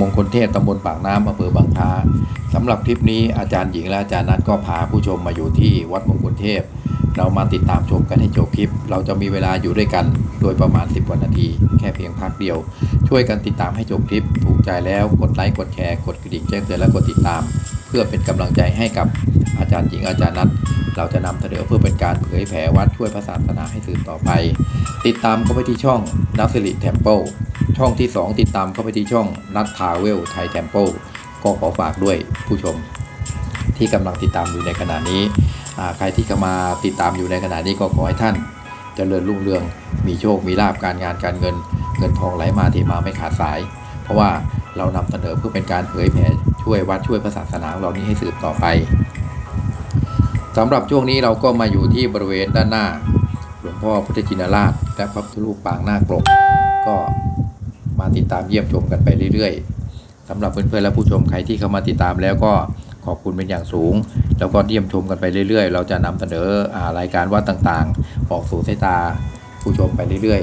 มงคลเทพตำบลปากน้ำอำเภอบางท้าสำหรับคลิปนี้อาจารย์หญิงและอาจารย์นัทก็พาผู้ชมมาอยู่ที่วัดมงคลเทพ เรามาติดตามชมกันให้จบคลิป เราจะมีเวลาอยู่ด้วยกัน โดยประมาณ 10กว่านาที แค่เพียงพักเดียว ช่วยกันติดตามให้จบคลิป ถูกใจแล้วกดไลค์กดแชร์กดกระดิ่งแจ้งเตือนและกดติดตาม เพื่อเป็นกำลังใจให้กับ จารย์หญิงอาจารย์นัทเราจะนำเสนอเพื่อเป็นการเผยแผ่วัดช่วยพระศาสนาให้สืบต่อไป ติดตามเข้าไปที่ช่องนัสริเทมเปิลช่องที่ 2 ติดตามเข้าไปที่ช่องนัททาเวลไทยเทมเปิลก็ขอฝากด้วยผู้ชม ที่กำลังติดตามอยู่ในขณะนี้ใครที่เข้ามาติดตามอยู่ในขณะนี้ก็ขอให้ท่านเจริญรุ่งเรือง มีโชคมีลาบการงานการเงิน เงินทองไหลมาเทมาไม่ขาดสาย เพราะว่าเรานำเสนอเพื่อเป็นการเผยแผ่ช่วยวัดช่วยพระศาสนาของเรานี้ให้สืบต่อไป สำหรับช่วงนี้เราก็มาอยู่ที่บริเวณด้านหน้า หลวงพ่อพุทธจินราช และพระพุทธรูปปางหน้ากลมก็มาติดตามเยี่ยมชมกันไปเรื่อยๆสำหรับเพื่อนๆและผู้ชมใครที่เข้ามาติดตามแล้วก็ขอบคุณเป็นอย่างสูง แล้วก็เยี่ยมชมกันไปเรื่อยๆ เราจะนำเสนอรายการวัดต่างๆ ออกสู่สายตาผู้ชมไปเรื่อย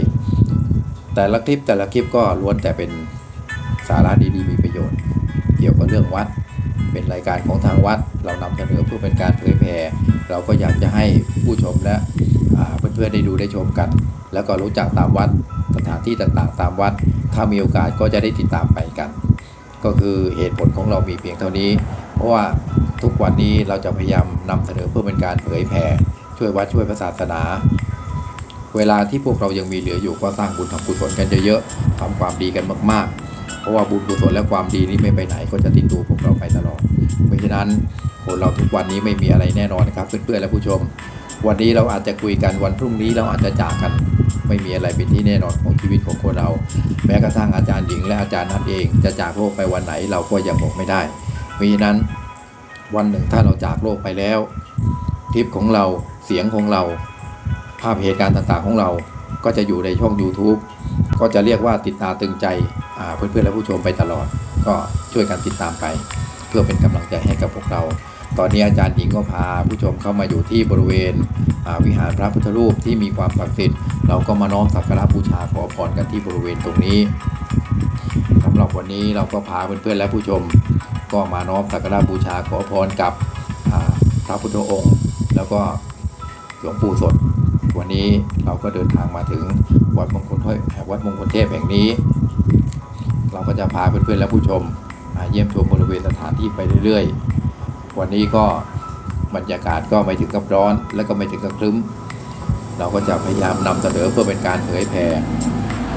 ๆ แต่ละคลิปแต่ละคลิปก็ล้วนแต่เป็นสาระดีๆ มีประโยชน์ เกี่ยวกับเรื่องวัด เป็นรายการของทางวัด เรานำเสนอเพื่อเป็นการเผยแผ่เราก็อยากจะให้ผู้ชมและเพื่อนๆได้ดูได้ชมกัน แล้วก็รู้จักตามวัดสถานที่ต่างๆ ตามวัด ถ้ามีโอกาสก็จะได้ติดตามไปกัน ก็คือเหตุผลของเรามีเพียงเท่านี้ เพราะว่าทุกวันนี้เราจะพยายามนำเสนอเพื่อเป็นการเผยแผ่ช่วยวัดช่วยศาสนา เวลาที่พวกเรายังมีเหลืออยู่ก็สร้างบุญทำกุศลกันเยอะๆทำความดีกันมากๆ เพราะว่าบุญกุศลและความดีนี้ไม่ไปไหนก็จะติดตัวพวกเราไปตลอด เพราะฉะนั้นคนเราทุกวันนี้ไม่มีอะไรแน่นอนนะครับเพื่อนๆและผู้ชม วันนี้เราอาจจะคุยกันวันพรุ่งนี้เราอาจจะจากกัน ไม่มีอะไรเป็นที่แน่นอนของชีวิตของคนเรา แม้กระทั่งอาจารย์หญิงและอาจารย์นัทเองจะจากโลกไปวันไหนเราก็ยังบอกไม่ได้เพราะฉะนั้นวันหนึ่งถ้าเราจากโลกไปแล้วคลิปของเราเสียงของเรา ภาพเหตุการณ์ต่างๆของเรา ก็จะอยู่ในช่อง YouTube ก็จะเรียกว่าติดตาตึงใจ เพื่อนๆและผู้ชมไปตลอด ก็ช่วยกันติดตามไป เพื่อเป็นกำลังใจให้กับพวกเรา ตอนนี้อาจารย์หญิงก็พาผู้ชมเข้ามาอยู่ที่บริเวณวิหารพระพุทธรูปที่มีความศักดิ์สิทธิ์เราก็มาน้อมสักการะบูชาขอพรกันที่บริเวณตรงนี้สำหรับวันนี้เราก็พาเพื่อนๆและผู้ชม ก็มาน้อมสักการะบูชาขอพรกับพระพุทธองค์ แล้วก็หลวงปู่สดวันนี้เราก็เดินทางมาถึงวัดมงคลเทพวัดมงคลเทพแห่งนี้ ก็จะพาเพื่อนๆและผู้ชมเยี่ยมชมบริเวณสถานที่ไปเรื่อยๆ วันนี้ก็บรรยากาศก็ไม่ถึงกับร้อน และก็ไม่ถึงกับครึ้ม เราก็จะพยายามนำเสนอเพื่อเป็นการเผยแผ่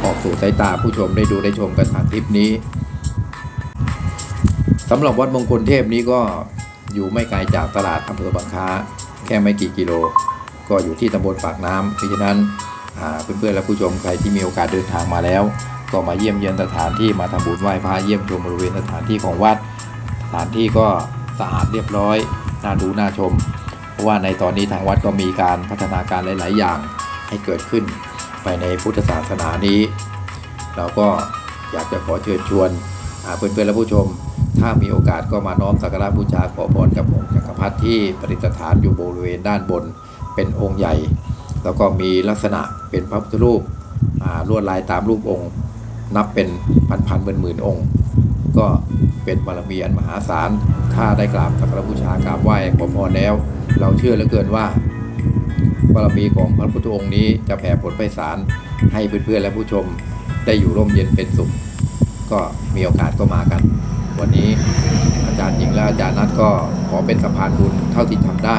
ออกสู่สายตาผู้ชมได้ดูได้ชมกันทางคลิปนี้สำหรับวัดมงคลเทพนี้ก็อยู่ไม่ไกลจากตลาดอำเภอบางค้า แค่ไม่กี่กิโล ก็อยู่ที่ตำบลปากน้ำเพราะฉะนั้นเพื่อนๆและผู้ชมใครที่มีโอกาสเดินทางมาแล้ว ก็มาเยี่ยมเยียนสถานที่มาทำบุญไหว้พระเยี่ยมชมบริเวณสถานที่ของวัด สถานที่ก็สะอาดเรียบร้อยน่าดูน่าชม เพราะว่าในตอนนี้ทางวัดก็มีการพัฒนาการหลาย ๆ อย่างให้เกิดขึ้นไปในพุทธศาสนานี้ เราก็อยากจะขอเชิญชวนอ่าเพื่อนๆและผู้ชม ถ้ามีโอกาสก็มาน้อมสักการะบูชาขอพรกับองค์จักรพรรดิที่ประดิษฐานอยู่บริเวณด้านบนเป็นองค์ใหญ่ แล้วก็มีลักษณะเป็นพระพุทธรูปลวดลายตามรูปองค์ นับเป็นพันพันหมื่นหมื่นองค์ ก็เป็นบารมีอันมหาศาล ถ้าได้กราบสักการะบูชากราบไหว้ขอพรแล้ว เราเชื่อเหลือเกินว่าบารมีของพระพุทธองค์นี้จะแผ่ผลไพศาลให้เพื่อนๆและผู้ชมได้อยู่ร่มเย็นเป็นสุข ก็มีโอกาสก็มากัน วันนี้อาจารย์หญิงและอาจารย์นัทก็ขอเป็นสะพานบุญเท่าที่ทำได้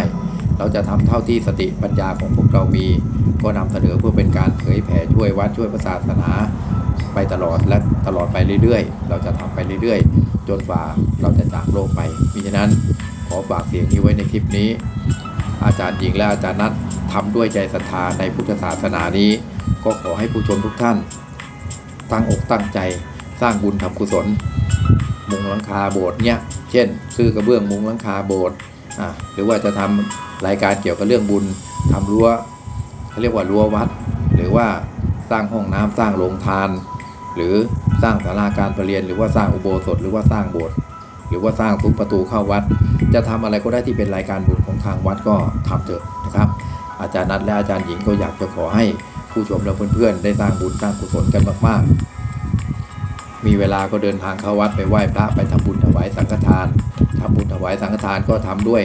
เราจะทำเท่าที่สติปัญญาของพวกเรามี ก็นำเสนอเพื่อเป็นการเผยแผ่ช่วยวัดช่วยศาสนา ไปตลอดและตลอดไปเรื่อยๆ เราจะทำไปเรื่อยๆ จนกว่าเราจะจากโลกไปมิฉะนั้นขอฝากเสียงนี้ไว้ในคลิปนี้ อาจารย์หญิงและอาจารย์นัททำด้วยใจศรัทธาในพุทธศาสนานี้ ก็ขอให้ผู้ชมทุกท่าน ตั้งอกตั้งใจสร้างบุญทำกุศล มุงหลังคาโบสถ์เนี่ยเช่น ซื้อกระเบื้องมุงหลังคาโบสถ์หรือว่าจะทำรายการเกี่ยวกับเรื่องบุญทำรั้วเขาเรียกว่ารั้ววัด หรือว่าสร้างห้องน้ำสร้างโรงทาน หรือสร้างศาลาการประเรียน หรือว่าสร้างอุโบสถ หรือว่าสร้างโบสถ์หรือว่าสร้างทุกประตูเข้าวัด จะทำอะไรก็ได้ที่เป็นรายการบุญของทางวัดก็ทำเถอะนะครับ อาจารย์นัทและอาจารย์หญิงก็อยากจะขอให้ผู้ชมและเพื่อนๆ ได้สร้างบุญสร้างกุศลกันมากๆ มีเวลาก็เดินทางเข้าวัดไปไหว้พระไปทำบุญถวายสังฆทานทำบุญถวายสังฆทานก็ทำด้วย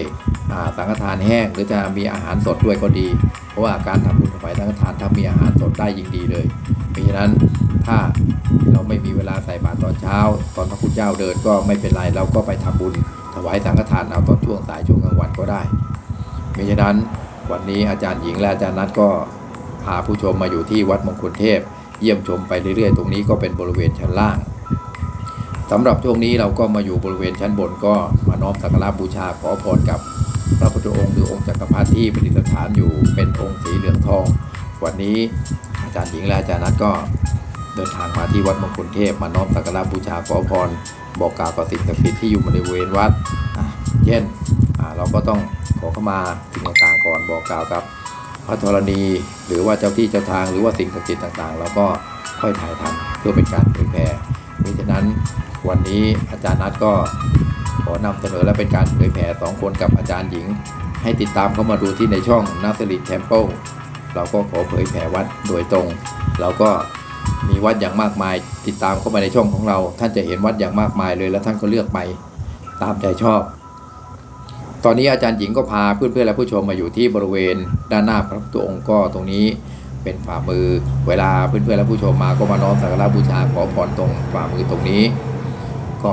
สังฆทานแห้งหรือจะมีอาหารสดด้วยก็ดี เพราะว่าการทำบุญถวายสังฆทานถ้ามีอาหารสดได้ยิ่งดีเลยเพราะฉะนั้นถ้าเราไม่มีเวลาใส่บาตรตอนเช้า ตอนพระคุณเจ้าเดินก็ไม่เป็นไรเราก็ไปทำบุญถวายสังฆทานเอาตอนช่วงสายช่วงกลางวันก็ได้เพราะฉะนั้นวันนี้อาจารย์หญิงและอาจารย์นัทก็พาผู้ชมมาอยู่ที่วัดมงคลเทพ เยี่ยมชมไปเรื่อยๆ ตรงนี้ก็เป็นบริเวณชั้นล่างสำหรับช่วงนี้เราก็มาอยู่บริเวณชั้นบนก็มาน้อมสักการะบูชาขอพรกับ พระพุทธองค์หรือองค์จักรพรรดิที่ประดิษฐานอยู่เป็นองค์สีเหลืองทอง วันนี้อาจารย์หญิงและอาจารย์นัทก็เดินทางมาที่วัดมงคลเทพมาน้อมสักการะบูชาขอพร บอกกล่าวกับสิ่งศักดิ์สิทธิ์ที่อยู่บริเวณวัดเช่นเราก็ต้องขอเข้ามาสิ่งต่างๆก่อนบอกกล่าวกับพระธรณี หรือว่าเจ้าที่เจ้าทางหรือว่าสิ่งศักดิ์สิทธิ์ต่างๆเราก็ค่อยถ่ายทำเพื่อเป็นการเผยแพราะฉะนั้นวันนี้อาจารย์นัทก็ ขอนำเสนอและเป็นการเผยแผ่สองคนกับอาจารย์หญิง ให้ติดตามเข้ามาดูที่ในช่องนัสลิดเทมเพิลเราก็ขอเผยแผ่วัดโดยตรง เราก็มีวัดอย่างมากมาย ติดตามเข้ามาในช่องของเรา ท่านจะเห็นวัดอย่างมากมายเลยแล้วท่านก็เลือกไปตามใจชอบ ตอนนี้อาจารย์หญิงก็พาเพื่อนๆและผู้ชมมาอยู่ที่บริเวณด้านหน้าพระพุทธองค์ก็ตรงนี้เป็นฝ่ามือ เวลาเพื่อนๆและผู้ชมมาก็มาน้อมสักการะบูชาขอพรตรงฝ่ามือตรงนี้ ก็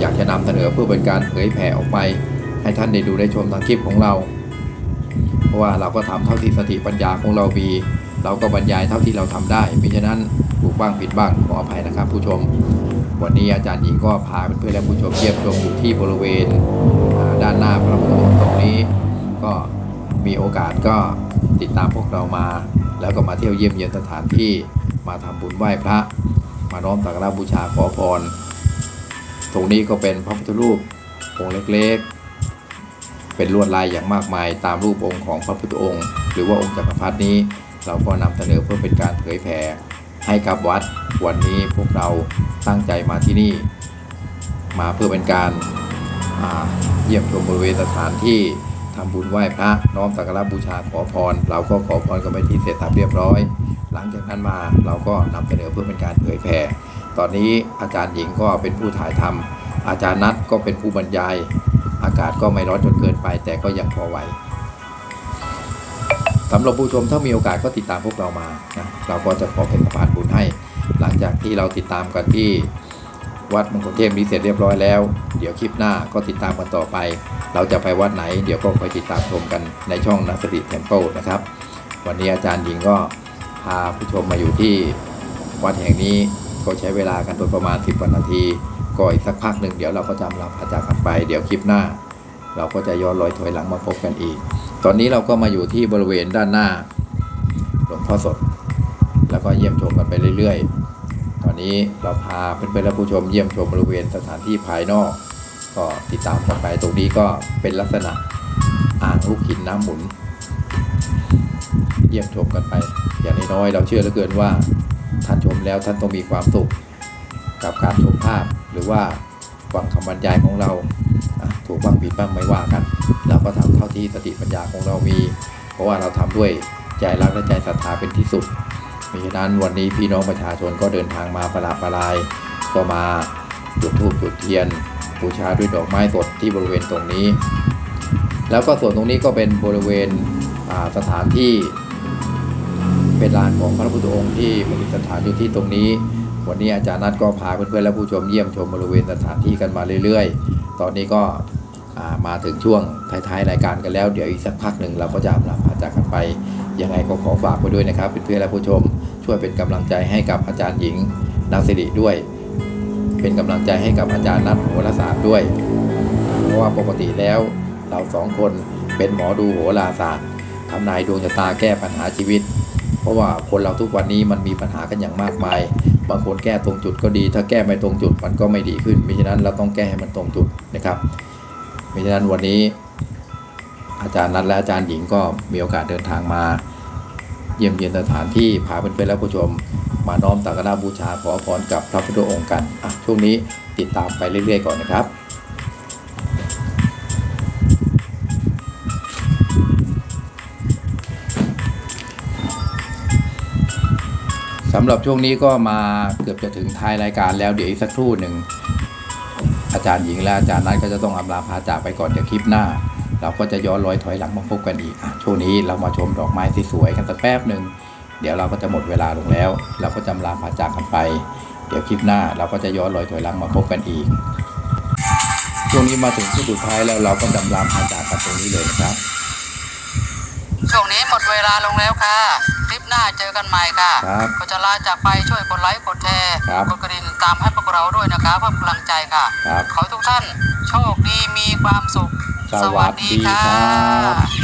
อยากจะนำเสนอเพื่อเป็นการเผยแผ่ออกไป ให้ท่านได้ดูได้ชมทางคลิปของเรา เพราะว่าเราก็ทำเท่าที่สติปัญญาของเรามีเราก็บรรยายเท่าที่เราทำได้มิฉะนั้นถูกบ้างผิดบ้างขออภัยนะครับ ผู้ชม วันนี้อาจารย์หญิงก็พาเพื่อนและผู้ชมเยี่ยมชมอยู่ที่บริเวณด้านหน้าพระพุทธองค์ตรงนี้ ก็มีโอกาสก็ติดตามพวกเรามา แล้วก็มาเที่ยวเยี่ยมเยียนสถานที่มาทำบุญไหว้พระ มาน้อมสักการะบูชาขอพร ตรงนี้ก็เป็นพระพุทธรูปองค์เล็กๆ เป็นลวดลายอย่างมากมายตามรูปองค์ของพระพุทธองค์ หรือว่าองค์จักรพรรดินี้ เราก็นำเสนอเพื่อเป็นการเผยแผ่ให้กับวัด วันนี้พวกเราตั้งใจมาที่นี่ มาเพื่อเป็นการเยี่ยมชมบริเวณสถานที่ทำบุญไหว้พระน้อมสักการะบูชาขอพร เราก็ขอพรกันไปที่เสร็จสับเรียบร้อย หลังจากนั้นมาเราก็นำเสนอเพื่อเป็นการเผยแผ่ ตอนนี้อาจารย์หญิงก็เป็นผู้ถ่ายทำอาจารย์นัทก็เป็นผู้บรรยาย อากาศก็ไม่ร้อนจนเกินไป แต่ก็ยังพอไหวสำหรับผู้ชมถ้ามีโอกาสก็ติดตามพวกเรามานะเราก็จะขอเป็นสะพานบุญให้ หลังจากที่เราติดตามกันที่วัดมงคลเทพนี้เสร็จเรียบร้อยแล้ว เดี๋ยวคลิปหน้าก็ติดตามกันต่อไป เราจะไปวัดไหน เดี๋ยวก็คอยติดตามชมกันในช่องนัสติเทมเพิลนะครับ วันนี้อาจารย์หญิงก็พาผู้ชมมาอยู่ที่วัดแห่งนี้ ก็ใช้เวลากันโดยประมาณ 10ว่านาทีก็อีกสักพักหนึ่งเดี๋ยวเราก็จะลาพระจากกันไป เดี๋ยวคลิปหน้า เราก็จะย้อนรอยถอยหลังมาพบกันอีก ตอนนี้เราก็มาอยู่ที่บริเวณด้านหน้าหลวงพ่อสด แล้วก็เยี่ยมชมกันไปเรื่อยๆ ตอนนี้เราพาเพื่อนๆและผู้ชมเยี่ยมชมบริเวณสถานที่ภายนอก ก็ติดตามกันไปตรงนี้ก็เป็นลักษณะอ่างลูกหินน้ำหมุน เยี่ยมชมกันไป อย่างน้อยๆเราเชื่อเหลือเกินว่า ท่านชมแล้วท่านต้องมีความสุขกับการชมภาพหรือว่าฟังคำบรรยายของเราถูกบ้างผิดบ้างไม่ว่ากันเราก็ทำเท่าที่สติปัญญาของเรามี เพราะว่าเราทำด้วยใจรักและใจศรัทธาเป็นที่สุดเพราะฉะนั้นวันนี้พี่น้องประชาชนก็เดินทางมาประลาประลาย ก็มาจุดธูปจุดเทียนบูชาด้วยดอกไม้สดที่บริเวณตรงนี้ แล้วก็ส่วนตรงนี้ก็เป็นบริเวณสถานที่ เป็นลานของพระพุทธองค์ที่ประดิษฐานอยู่ที่ตรงนี้ วันนี้อาจารย์นัทก็พาเพื่อนๆและผู้ชมเยี่ยมชมบริเวณสถานที่กันมาเรื่อยๆ ตอนนี้ก็มาถึงช่วงท้ายๆรายการกันแล้ว เดี๋ยวอีกสักพักหนึ่งเราก็จะลาพาจากกันไป ยังไงก็ขอฝากไว้ด้วยนะครับเพื่อนๆและผู้ชม ช่วยเป็นกำลังใจให้กับอาจารย์หญิงนางสิริด้วย เป็นกำลังใจให้กับอาจารย์นัทโหราศาสตร์ด้วย เพราะว่าปกติแล้วเราสองคนเป็นหมอดูโหราศาสตร์ทำนายดวงชะตาแก้ปัญหาชีวิต เพราะว่าคนเราทุกวันนี้มันมีปัญหากันอย่างมากมาย บางคนแก้ตรงจุดก็ดี ถ้าแก้ไม่ตรงจุดมันก็ไม่ดีขึ้นมิฉะนั้นเราต้องแก้ให้มันตรงจุดนะครับมิฉะนั้นวันนี้ อาจารย์นัทและอาจารย์หญิงก็มีโอกาสเดินทางมา เยี่ยมเยียนสถานที่พาเพื่อนๆและผู้ชม มาน้อมสักการะบูชาขอพรกับพระพุทธองค์กันอะช่วงนี้ติดตามไปเรื่อยๆก่อนนะครับ สำหรับช่วงนี้ก็มาเกือบจะถึงท้ายรายการแล้วเดี๋ยวอีกสักครู่หนึ่งอาจารย์หญิงและอาจารย์นัทก็จะต้องอำลาพาจากไปก่อนเดี๋ยวคลิปหน้า เราก็จะย้อนรอยถอยหลังมาพบกันอีกอช่วงนี้เรามาชมดอกไม้ที่สวยกันสักแป๊บหนึ่งเดี๋ยวเราก็จะหมดเวลาลงแล้ว เราก็จะอำลาพาจากกันไป เดี๋ยวคลิปหน้าเราก็จะย้อนรอยถอยหลังมาพบกันอีกช่วงนี้มาถึงช่สุดท้ายแล้วเราก็จำลาพาจากกันตรงนี้เลยนะครับ ช่วงนี้หมดเวลาลงแล้วค่ะ คลิปหน้าเจอกันใหม่ค่ะครับก็จะลาจากไปช่วยกดไลค์กดแชร์ครับกดกระดิ่งตามให้พวกเราด้วยนะคะเพื่อกำลังใจค่ะ ครับขอให้ทุกท่านโชคดีมีความสุข สวัสดีครับ